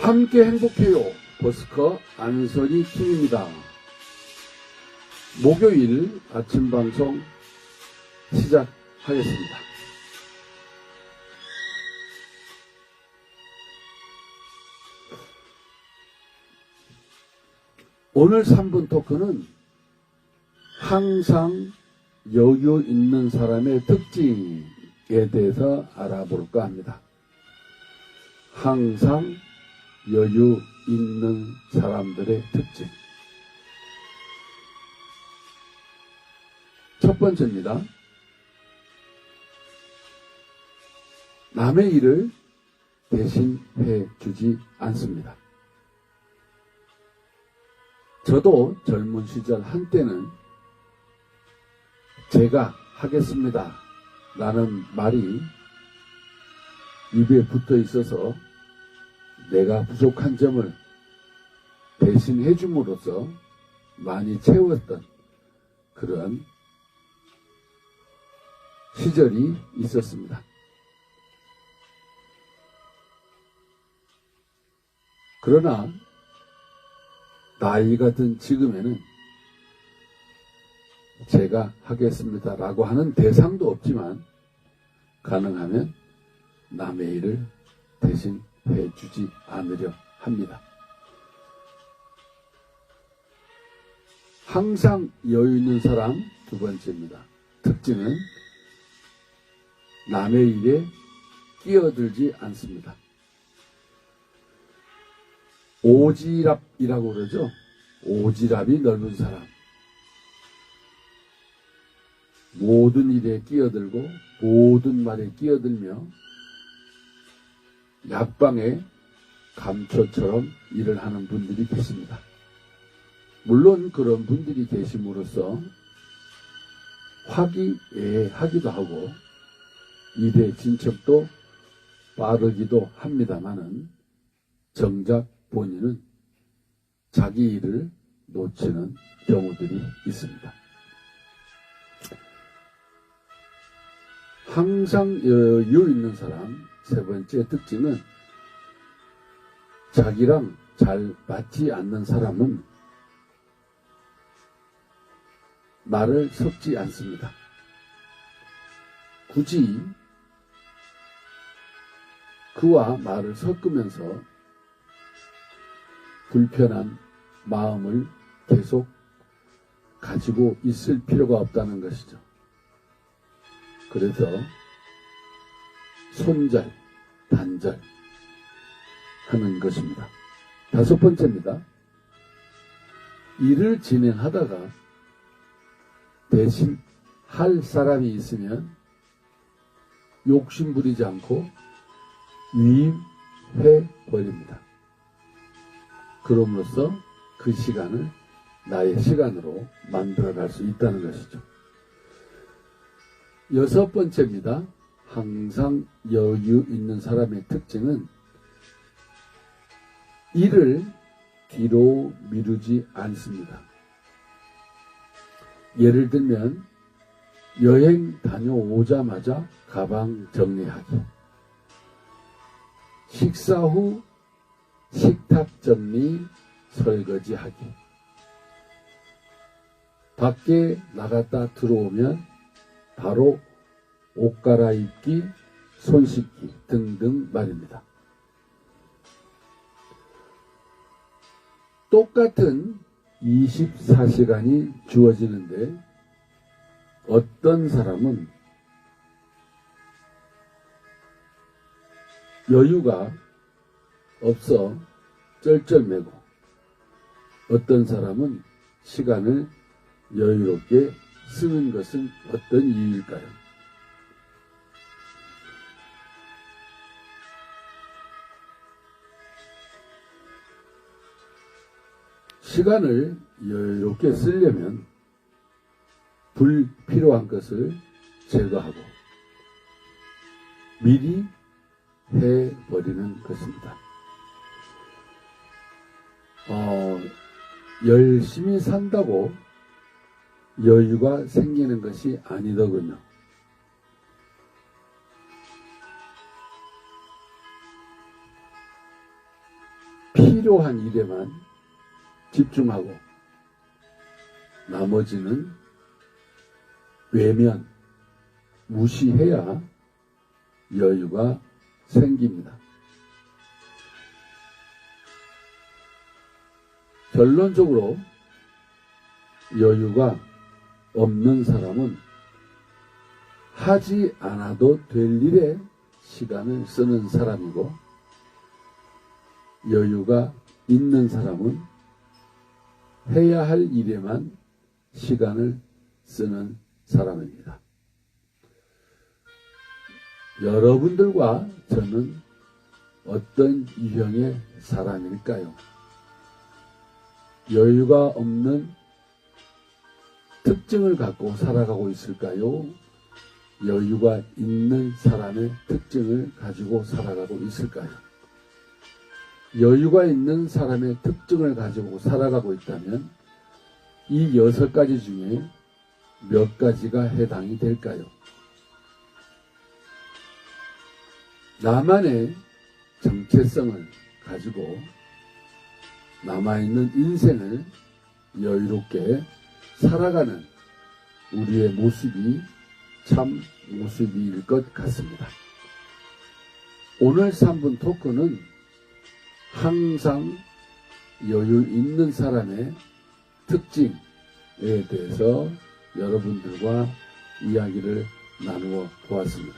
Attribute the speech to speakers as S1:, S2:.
S1: 함께 행복해요. 버스커 안선희 팀입니다. 목요일 아침 방송 시작하겠습니다. 오늘 3분 토크는 항상 여유 있는 사람의 특징에 대해서 알아볼까 합니다. 항상 여유 있는 사람들의 특징. 첫 번째입니다. 남의 일을 대신 해 주지 않습니다. 저도 젊은 시절 한때는 제가 하겠습니다. 라는 말이 입에 붙어 있어서 내가 부족한 점을 대신해 줌으로써 많이 채웠던 그런 시절이 있었습니다. 그러나 나이가 든 지금에는 제가 하겠습니다라고 하는 대상도 없지만 가능하면 남의 일을 대신 해주지 않으려 합니다. 항상 여유 있는 사람 두 번째입니다. 특징은 남의 일에 끼어들지 않습니다. 오지랖이라고 그러죠. 오지랖이 넓은 사람. 모든 일에 끼어들고 모든 말에 끼어들며 약방에 감초처럼 일을 하는 분들이 계십니다. 물론 그런 분들이 계심으로써 화기애애하기도 하고 일의 진척도 빠르기도 합니다만은 정작 본인은 자기 일을 놓치는 경우들이 있습니다. 항상 여유 있는 사람 세 번째 특징은 자기랑 잘 맞지 않는 사람은 말을 섞지 않습니다. 굳이 그와 말을 섞으면서 불편한 마음을 계속 가지고 있을 필요가 없다는 것이죠. 그래서 손절, 단절 하는 것입니다. 다섯 번째입니다. 일을 진행하다가 대신 할 사람이 있으면 욕심 부리지 않고 위임해 버립니다. 그럼으로써 그 시간을 나의 시간으로 만들어갈 수 있다는 것이죠. 여섯 번째입니다. 항상 여유 있는 사람의 특징은 일을 뒤로 미루지 않습니다. 예를 들면 여행 다녀오자마자 가방 정리하기. 식사 후 식탁 정리, 설거지 하기. 밖에 나갔다 들어오면 바로 옷 갈아입기, 손 씻기 등등 말입니다. 똑같은 24시간이 주어지는데 어떤 사람은 여유가 없어 쩔쩔매고 어떤 사람은 시간을 여유롭게 쓰는 것은 어떤 이유일까요? 시간을 여유롭게 쓰려면 불필요한 것을 제거하고 미리 해버리는 것입니다. 어, 열심히 산다고 여유가 생기는 것이 아니더군요. 필요한 일에만 집중하고 나머지는 외면, 무시해야 여유가 생깁니다. 결론적으로 여유가 없는 사람은 하지 않아도 될 일에 시간을 쓰는 사람이고 여유가 있는 사람은 해야 할 일에만 시간을 쓰는 사람입니다. 여러분들과 저는 어떤 유형의 사람일까요? 여유가 없는 특징을 갖고 살아가고 있을까요? 여유가 있는 사람의 특징을 가지고 살아가고 있을까요? 여유가 있는 사람의 특징을 가지고 살아가고 있다면 이 여섯 가지 중에 몇 가지가 해당이 될까요? 나만의 정체성을 가지고 남아있는 인생을 여유롭게 살아가는 우리의 모습이 참 모습일 것 같습니다. 오늘 3분 토크는 항상 여유 있는 사람의 특징에 대해서 여러분들과 이야기를 나누어 보았습니다.